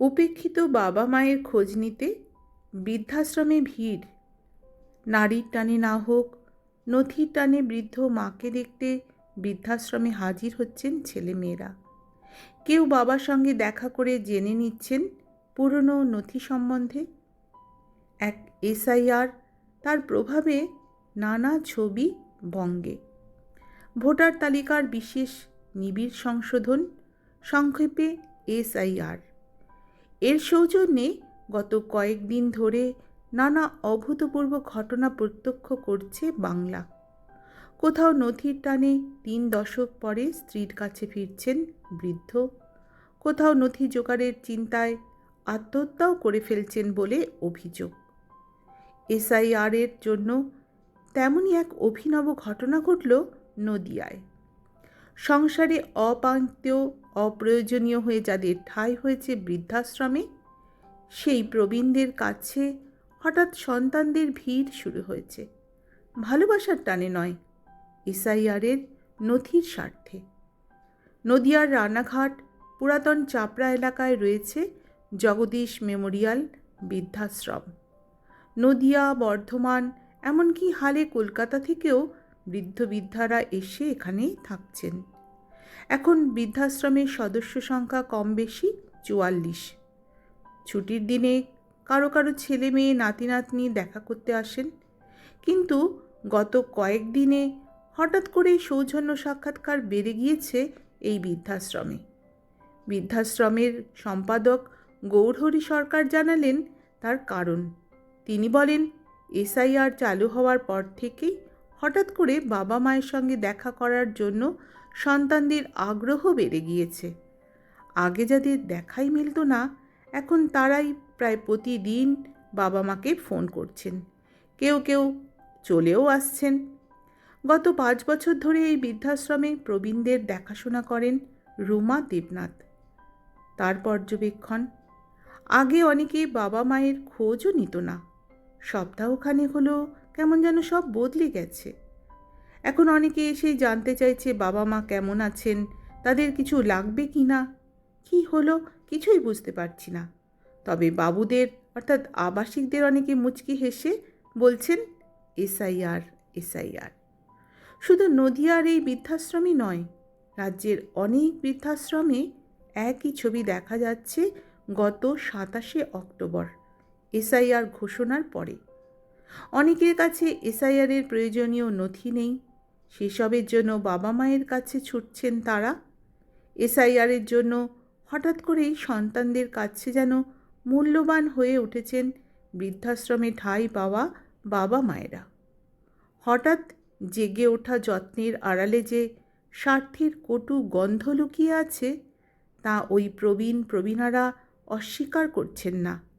উপেক্ষিত বাবা মায়ের খোঁজ নিতে বৃদ্ধাশ্রমে ভিড়। নারীর টানে না হোক, নথির টানে বৃদ্ধ মাকে দেখতে বৃদ্ধাশ্রমে হাজির হচ্ছেন ছেলেমেয়েরা। কেউ বাবার সঙ্গে দেখা করে জেনে নিচ্ছেন পুরনো নথি সম্বন্ধে। এক এসআইআর তার প্রভাবে নানা ছবি বঙ্গে ভোটার তালিকার বিশেষ নিবিড় সংশোধন, সংক্ষেপে এসআইআর। এর সৌজন্যে গত কয়েকদিন ধরে নানা অভূতপূর্ব ঘটনা প্রত্যক্ষ করছে বাংলা। কোথাও নথির টানে তিন দশক পরে স্ত্রীর কাছে ফিরছেন বৃদ্ধ। কোথাও নথি জোগাড়ের চিন্তায় আত্মহত্যাও করে ফেলছেন বলে অভিযোগ। এসআইআরের জন্য তেমনই এক অভিনব ঘটনা ঘটল নদিয়ায়। সংসারে অপান্তীয়, অপ্রয়োজনীয় হয়ে যাদের ঠাঁই হয়েছে বৃদ্ধাশ্রমে, সেই প্রবীণদের কাছে হঠাৎ সন্তানদের ভিড় শুরু হয়েছে। ভালোবাসার টানে নয়, এসআইআরের নথির স্বার্থে। নদিয়ার রানাঘাট পুরাতন চাপড়া এলাকায় রয়েছে জগদীশ মেমোরিয়াল বৃদ্ধাশ্রম। নদিয়া, বর্ধমান, এমনকি হালে কলকাতা থেকেও বৃদ্ধ বৃদ্ধারা এসে এখানেই থাকছেন। এখন বৃদ্ধাশ্রমের সদস্য সংখ্যা কম বেশি চুয়াল্লিশ। ছুটির দিনে কারও কারও ছেলে মেয়ে, নাতি নাতনি দেখা করতে আসেন। কিন্তু গত কয়েকদিনে হঠাৎ করেই সৌজন্য সাক্ষাৎকার বেড়ে গিয়েছে এই বৃদ্ধাশ্রমে। বৃদ্ধাশ্রমের সম্পাদক গৌরহরি সরকার জানালেন তার কারণ। তিনি বলেন, এসআইআর চালু হওয়ার পর থেকেই হঠাৎ করে বাবা মায়ের সঙ্গে দেখা করার জন্য সন্তানদের আগ্রহ বেড়ে গিয়েছে। আগে যাদের দেখাই মিলত না, এখন তারাই প্রায় প্রতিদিন বাবা মাকে ফোন করছেন। কেউ কেউ চলেও আসছেন। গত পাঁচ বছর ধরে এই বৃদ্ধাশ্রমে প্রবীণদের দেখাশোনা করেন রুমা দেবনাথ। তার পর্যবেক্ষণ, আগে অনেকে বাবা মায়ের খোঁজও নিত না। সপ্তাহখানে হলো কেমন যেন সব বদলে গেছে। এখন অনেকে এসেই জানতে চাইছে বাবা মা কেমন আছেন, তাদের কিছু লাগবে কি না, কী হলো কিছুই বুঝতে পারছি না। তবে বাবুদের, অর্থাৎ আবাসিকদের অনেকে মুচকি হেসে বলছেন, এসআইআর এসআইআর। শুধু নদিয়ার এই বৃদ্ধাশ্রমই নয়, রাজ্যের অনেক বৃদ্ধাশ্রমে একই ছবি দেখা যাচ্ছে গত সাতাশে অক্টোবর, এসআইআর ঘোষণার পরে। অনেকের কাছে এসআইআরের প্রয়োজনীয় নথি নেই। সেসবের জন্য বাবা মায়ের কাছে ছুটছেন তারা। এসআইআরের জন্য হঠাৎ করেই সন্তানদের কাছে যেন মূল্যবান হয়ে উঠেছেন বৃদ্ধাশ্রমে ঠাঁই পাওয়া বাবা মায়েরা। হঠাৎ জেগে ওঠা যত্নের আড়ালে যে স্বার্থের কটু গন্ধ লুকিয়ে আছে, তা ওই প্রবীণ প্রবীণারা অস্বীকার করছেন না।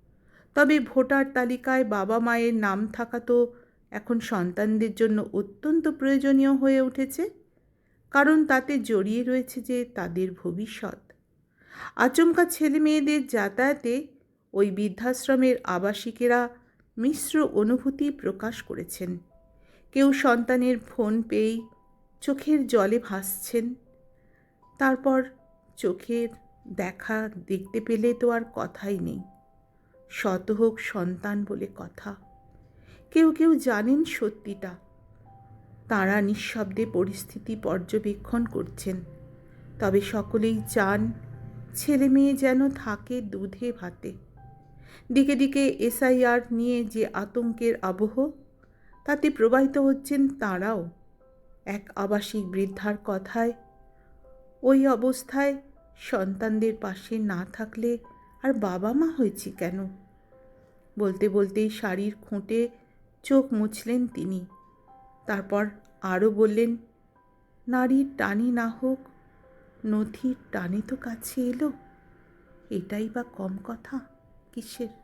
তবে ভোটার তালিকায় বাবা মায়ের নাম থাকা তো এখন সন্তানদের জন্য অত্যন্ত প্রয়োজনীয় হয়ে উঠেছে, কারণ তাতে জড়িয়ে রয়েছে যে তাদের ভবিষ্যৎ। আচমকা ছেলে মেয়েদের যাতায়াতে ওই বৃদ্ধাশ্রমের আবাসিকেরা মিশ্র অনুভূতি প্রকাশ করেছেন। কেউ সন্তানের ফোন পেয়েই চোখের জলে ভাসছেন, তারপর চোখের দেখা দেখতে পেলে তো আর কথাই নেই। শত হোক সন্তান বলে কথা। কেউ কেউ জানেন সত্যিটা। তারা নিঃশব্দে পরিস্থিতি পর্যবেক্ষণ করছেন। তবে সকলেই চান ছেলে মেয়ে যেন থাকে দুধে ভাতে। দিকে দিকে এসআইআর নিয়ে যে আতঙ্কের আবহ, তাতে প্রবাহিত হচ্ছেন তাঁরাও। এক আবাসিক বৃদ্ধার কথায়, ওই অবস্থায় সন্তানদের পাশে না থাকলে আর বাবা মা হয়েছি কেন? বলতে বলতেই শাড়ির খুঁটে চোখ মুছলেন তিনি। তারপর আরও বললেন, নারীর টানে না হোক, নথির টানে তো কাছে এলো। এটাই বা কম কথা, কিসের?